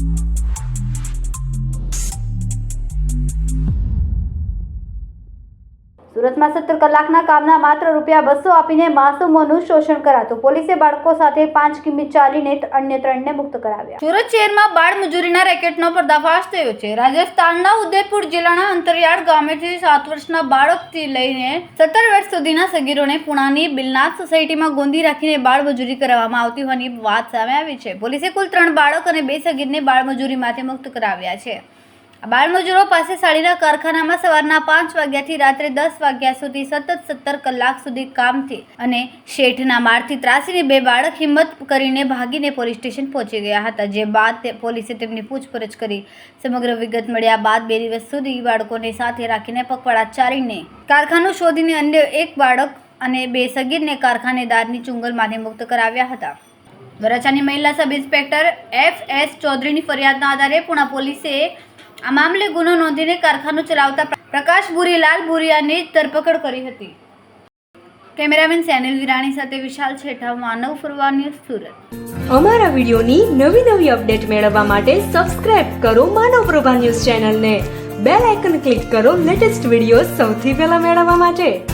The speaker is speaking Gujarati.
Thank you. સુરતમાં સત્તર કલાકના કામના માત્ર રૂપિયા બસો આપીને માસૂમોનું શોષણ કરાતું. પોલીસે બાળકો સાથે પાંચ કિમી ચાલીને અન્ય ત્રણને મુક્ત કરાવ્યા. સુરત શહેરમાં બાળ મજૂરીના રેકેટનો પર્દાફાશ થયો છે. રાજસ્થાનના ઉદયપુર જિલ્લાના અંતરિયાળ ગામેથી સાત વર્ષના બાળકથી લઈને સત્તર વર્ષ સુધીના સગીરોને પુણાની બિલનાથ સોસાયટીમાં ગોંધી રાખીને બાળ મજૂરી કરવામાં આવતી હોવાની વાત સામે આવી છે. પોલીસે કુલ ત્રણ બાળક અને બે સગીરને બાળ મજૂરીમાંથી મુક્ત કરાવ્યા છે. બાળમજૂરો પાસે સાડીના કારખાનામાં સવારના પાંચ વાગ્યાથી રાત્રે દસ વાગ્યા સુધી સતત સત્તર કલાક સુધી કામથી અને શેઠના મારથી ત્રાસીને બે બાળક હિંમત કરીને ભાગીને પોલીસ સ્ટેશન પહોંચી ગયા હતા. જે બાદ પોલીસે તેમની પૂછપરછ કરી. સમગ્ર વિગત મળ્યા બાદ બે દિવસ સુધી બાળકોને સાથે રાખીને પકવાડા ચારીને કારખાનું શોધીને અન્ય એક બાળક અને બે સગીરને કારખાનેદારની ચુંગલમાંથી મુક્ત કરાવ્યા હતા. વરાછાની મહિલા સબ ઇન્સ્પેક્ટર એફ એસ ચૌધરીની ફરિયાદના આધારે પુણા પોલીસે આ મામલે ગુનો નોંધીને કારખાનું ચલાવતા પ્રકાશ બુરીલાલ બુરિયાની ધરપકડ કરી હતી. કેમેરામેન સેનિલ વિરાણી સાથે વિશાલ છેઠા, માનવ ફરવા ન્યૂઝ સુરત. અમારા વિડીયોની નવી નવી અપડેટ મેળવવા માટે સબસ્ક્રાઇબ કરો માનવ પ્રભા ન્યૂઝ ચેનલને. બેલ આઇકન ક્લિક કરો લેટેસ્ટ વીડિયો સૌથી પહેલા મેળવવા માટે.